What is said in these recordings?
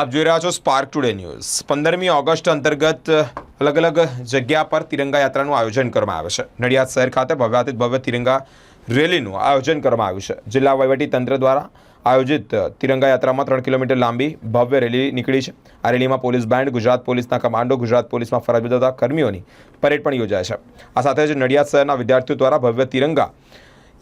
આપ જોઈ રહ્યા છો સ્પાર્ક ટુડે ન્યૂઝ પંદરમી ઓગસ્ટ અંતર્ગત અલગ અલગ જગ્યા પર તિરંગા યાત્રાનું આયોજન કરવામાં આવે છે. નડિયાદ શહેર ખાતે ભવ્યાતીત ભવ્ય તિરંગા રેલીનું આયોજન કરવામાં આવ્યું છે. જિલ્લા તંત્ર દ્વારા આયોજિત તિરંગા યાત્રામાં ત્રણ કિલોમીટર લાંબી ભવ્ય રેલી નીકળી છે. આ રેલીમાં પોલીસ બેન્ડ, ગુજરાત પોલીસના કમાન્ડો, ગુજરાત પોલીસમાં ફરજ બજાવતા કર્મીઓની પરેડ પણ યોજાય છે. આ સાથે જ નડિયાદ શહેરના વિદ્યાર્થીઓ દ્વારા ભવ્ય તિરંગા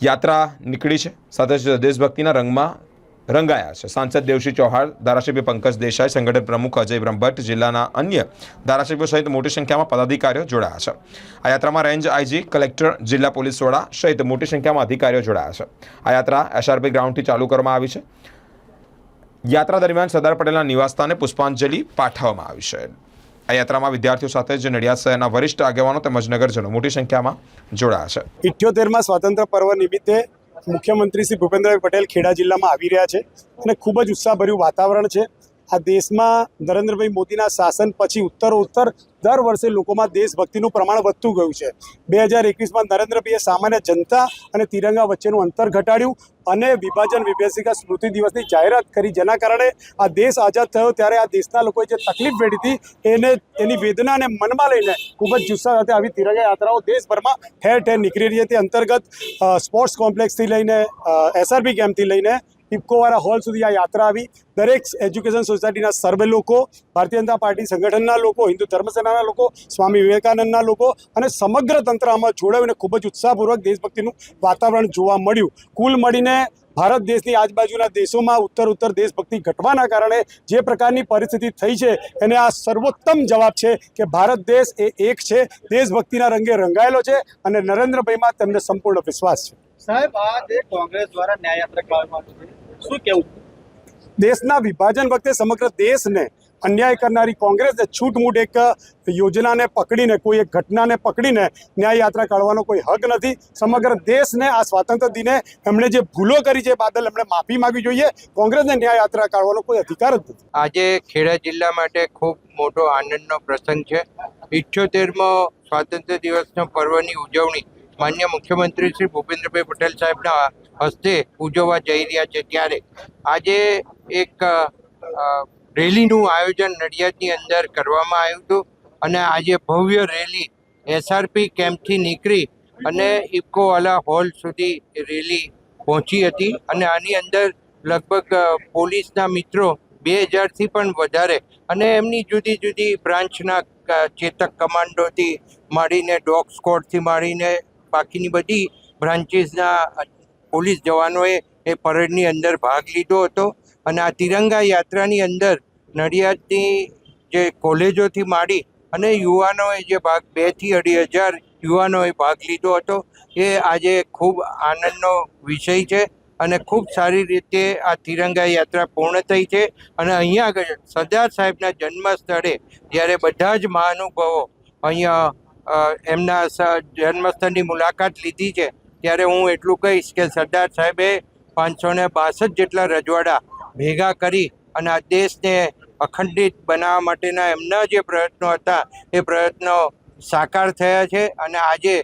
યાત્રા નીકળી છે. સાથે જ દેશભક્તિના રંગમાં રંગાયા છે. સાંસદ દેવશી ચૌહાણ, ધારાસભ્ય પંકજ દેસાઈ, સંગઠન પ્રમુખ અજય બ્રહ્મભટ્ટ જિલ્લાના અન્ય ધારાસભ્યો સહિત મોટી સંખ્યામાં પદાધિકારીઓ જોડાયા છે. આ યાત્રામાં રેન્જ આઈજી, કલેક્ટર, જિલ્લા પોલીસ વડા સહિત મોટી સંખ્યામાં અધિકારીઓ જોડાયા છે. આ યાત્રા એસઆરપી ગ્રાઉન્ડથી ચાલુ કરવામાં આવી છે. યાત્રા દરમિયાન સરદાર પટેલના નિવાસસ્થાને પુષ્પાંજલિ પાઠવવામાં આવી છે. આ યાત્રામાં વિદ્યાર્થીઓ સાથે જ નડિયાદ શહેરના વરિષ્ઠ આગેવાનો તેમજ નગરજનો મોટી સંખ્યામાં જોડાયા છે. ઇઠ્યોતેરમાં સ્વાતંત્ર્ય પર્વ નિમિત્તે મુખ્યમંત્રી શ્રી ભૂપેન્દ્રભાઈ પટેલ ખેડા જિલ્લામાં આવી રહ્યા છે અને ખૂબ જ ઉત્સાહભર્યું વાતાવરણ છે. આ દેશમાં નરેન્દ્રભાઈ મોદીના શાસન પછી ઉત્તર ઉત્તર દર વર્ષે લોકોમાં દેશભક્તિનું પ્રમાણ વધતું ગયું છે. બે હજાર એકવીસમાં નરેન્દ્રભાઈએ સામાન્ય જનતા અને તિરંગા વચ્ચેનું અંતર ઘટાડ્યું અને વિભાજન વિભેષિકા સ્મૃતિ દિવસની જાહેરાત કરી. જેના કારણે આ દેશ આઝાદ થયો ત્યારે આ દેશના લોકોએ જે તકલીફ વેઠી હતી, એને એની વેદનાને મનમાં લઈને ખૂબ જ જુસ્સા સાથે આવી તિરંગા યાત્રાઓ દેશભરમાં ઠેર ઠેર નીકળી રહી હતી. અંતર્ગત સ્પોર્ટ્સ કોમ્પ્લેક્સથી લઈને એસઆરબી કેમ્પથી લઈને ઇફકોવાળા હોલ સુધી આ યાત્રા આવી. દરેક એજ્યુકેશન સોસાયટીના સર્વે લોકો, ભારતીય જનતા પાર્ટી સંગઠનના લોકો, હિન્દુ ધર્મસેનાના લોકો, સ્વામી વિવેકાનંદના લોકો અને સમગ્ર તંત્ર આમાં જોડાયું અને ખૂબ જ ઉત્સાહપૂર્વક દેશભક્તિનું વાતાવરણ જોવા મળ્યું. કુલ મળીને ભારત દેશની આજુબાજુના દેશોમાં ઉત્તર ઉત્તર દેશભક્તિ ઘટવાના કારણે જે પ્રકારની પરિસ્થિતિ થઈ છે, એને આ સર્વોત્તમ જવાબ છે કે ભારત દેશ એ એક છે, દેશભક્તિના રંગે રંગાયેલો છે અને નરેન્દ્રભાઈમાં તેમને સંપૂર્ણ વિશ્વાસ છે. સાહેબ, આ કોંગ્રેસ દ્વારા ન્યાય યાત્રા શું કેવું? દેશના વિભાજન વખતે સમગ્ર દેશને અન્યાય કરનારી કોંગ્રેસે છૂટમૂટ એક યોજનાને પકડીને કોઈ એક ઘટનાને પકડીને ન્યાય યાત્રા કાઢવાનો કોઈ હક નથી. સમગ્ર દેશને આ સ્વાતંત્ર્ય દિને એમણે જે ભૂલો કરી છે બાદલ એમણે માફી માંગવી જોઈએ. કોંગ્રેસને ન્યાય યાત્રા કાઢવાનો કોઈ અધિકાર જ નથી. આજે ખેડા જિલ્લા માટે ખૂબ મોટો આનંદનો પ્રસંગ છે. ઇઠ્યોતેરમો સ્વાતંત્ર્ય દિવસનો પર્વની ઉજવણી માન્ય મુખ્યમંત્રી શ્રી ભૂપેન્દ્રભાઈ પટેલ સાહેબના હસ્તે ઉજવવા જઈ રહ્યા છે. ત્યારે આજે એક રેલીનું આયોજન નડિયાદની અંદર કરવામાં આવ્યું હતું અને આજે ભવ્ય રેલી એસઆરપી કેમ્પથી નીકળી અને ઇકોવાલા હોલ સુધી રેલી પહોંચી હતી અને આની અંદર લગભગ પોલીસના મિત્રો બે હજારથી પણ વધારે અને એમની જુદી જુદી બ્રાન્ચના ચેતક કમાન્ડોથી માંડીને ડોગ સ્કોડથી માંડીને બાકીની બધી બ્રાન્ચીસના પોલીસ જવાનોએ એ પરેડની અંદર ભાગ લીધો હતો અને આ તિરંગા યાત્રાની અંદર નડિયાદની જે કોલેજોથી માંડી અને યુવાનોએ જે ભાગ બેથી અઢી હજાર યુવાનોએ ભાગ લીધો હતો, એ આજે ખૂબ આનંદનો વિષય છે અને ખૂબ સારી રીતે આ તિરંગા યાત્રા પૂર્ણ થઈ છે અને અહીંયા આગળ સરદાર સાહેબના જન્મ સ્થળે જ્યારે બધા જ મહાનુભાવો અહીંયા એમના જન્મસ્થળની મુલાકાત લીધી છે ત્યારે હું એટલું કહીશ કે સરદાર સાહેબે પાંચસો ને બાસઠ જેટલા રજવાડા ભેગા કરી અને આ દેશને અખંડિત બનાવવા માટેના એમના જે પ્રયત્નો હતા, એ પ્રયત્નો સાકાર થયા છે. અને આજે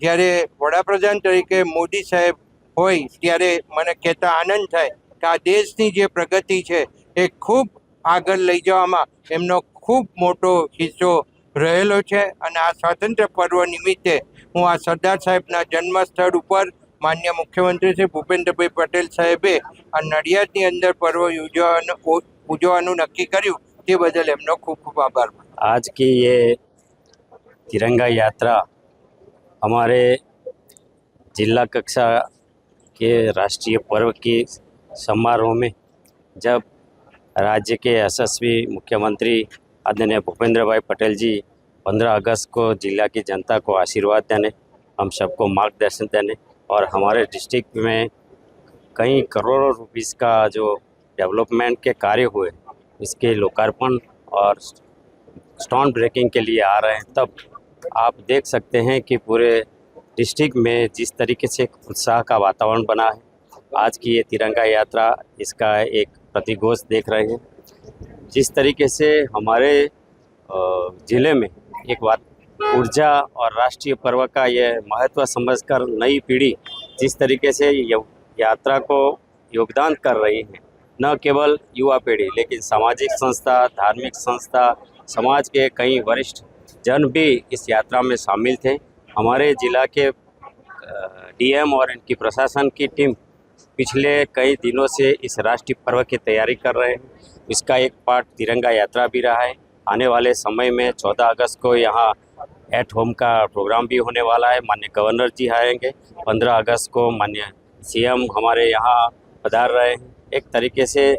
જ્યારે વડાપ્રધાન તરીકે મોદી સાહેબ હોય, ત્યારે મને કહેતા આનંદ થાય કે આ દેશની જે પ્રગતિ છે, એ ખૂબ આગળ લઈ જવામાં એમનો ખૂબ મોટો હિસ્સો રહેલો છે. અને આ સ્વાતંત્ર્ય પર્વ નિમિત્તે હું આ સરદાર સાહેબના જન્મ સ્થળ ઉપર માન્ય મુખ્યમંત્રી શ્રી ભૂપેન્દ્રભાઈ પટેલ સાહેબે આ નડિયાદની અંદર પર્વ ઉજવવાનું ઉજવવાનું નક્કી કર્યું તે બદલ એમનો ખૂબ ખૂબ આભાર आज की ये तिरंगा यात्रा हमारे जिला कक्षा के राष्ट्रीय पर्व के समारोह में जब राज्य के यशस्वी मुख्यमंत्री आदरणीय भूपेंद्र भाई पटेल जी 15 अगस्त को जिला की जनता को आशीर्वाद देने, हम सबको मार्गदर्शन देने और हमारे डिस्ट्रिक्ट में कई करोड़ों रुपीस का जो डेवलपमेंट के कार्य हुए, इसके लोकार्पण और स्टोन ब्रेकिंग के लिए आ रहे हैं, तब आप देख सकते हैं कि पूरे डिस्ट्रिक्ट में जिस तरीके से उत्साह का वातावरण बना है, आज की ये तिरंगा यात्रा इसका एक प्रतिघोष देख रहे हैं। जिस तरीके से हमारे ज़िले में एक बात ऊर्जा और राष्ट्रीय पर्व का ये महत्व समझकर नई पीढ़ी जिस तरीके से यात्रा को योगदान कर रही है, न केवल युवा पीढ़ी, लेकिन सामाजिक संस्था, धार्मिक संस्था, समाज के कई वरिष्ठ जन भी इस यात्रा में शामिल थे। हमारे जिला के डीएम और इनकी प्रशासन की टीम पिछले कई दिनों से इस राष्ट्रीय पर्व की तैयारी कर रहे हैं। इसका एक पार्ट तिरंगा यात्रा भी रहा है। आने वाले समय में 14 अगस्त को यहाँ एट होम का प्रोग्राम भी होने वाला है। मान्य गवर्नर जी आएँगे। 15 अगस्त को माननीय सीएम हमारे यहाँ पधार रहे हैं। एक तरीके से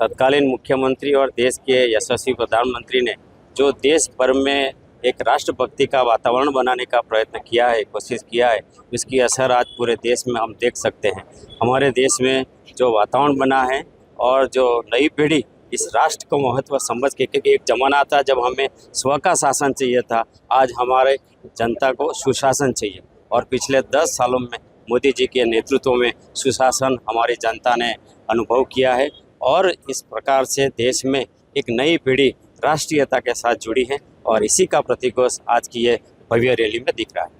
तत्कालीन मुख्यमंत्री और देश के यशस्वी प्रधानमंत्री ने जो देश भर में एक राष्ट्रभक्ति का वातावरण बनाने का प्रयत्न किया है, कोशिश किया है उसकी असर आज पूरे देश में हम देख सकते हैं। हमारे देश में जो वातावरण बना है और जो नई पीढ़ी इस राष्ट्र को महत्व समझ के, क्योंकि एक जमाना था जब हमें स्व का शासन चाहिए था, आज हमारे जनता को सुशासन चाहिए। और पिछले दस सालों में मोदी जी के नेतृत्व में सुशासन हमारी जनता ने अनुभव किया है और इस प्रकार से देश में एक नई पीढ़ी राष्ट्रीयता के साथ जुड़ी है और इसी का प्रतिकोष आज की ये भव्य रैली में दिख रहा है।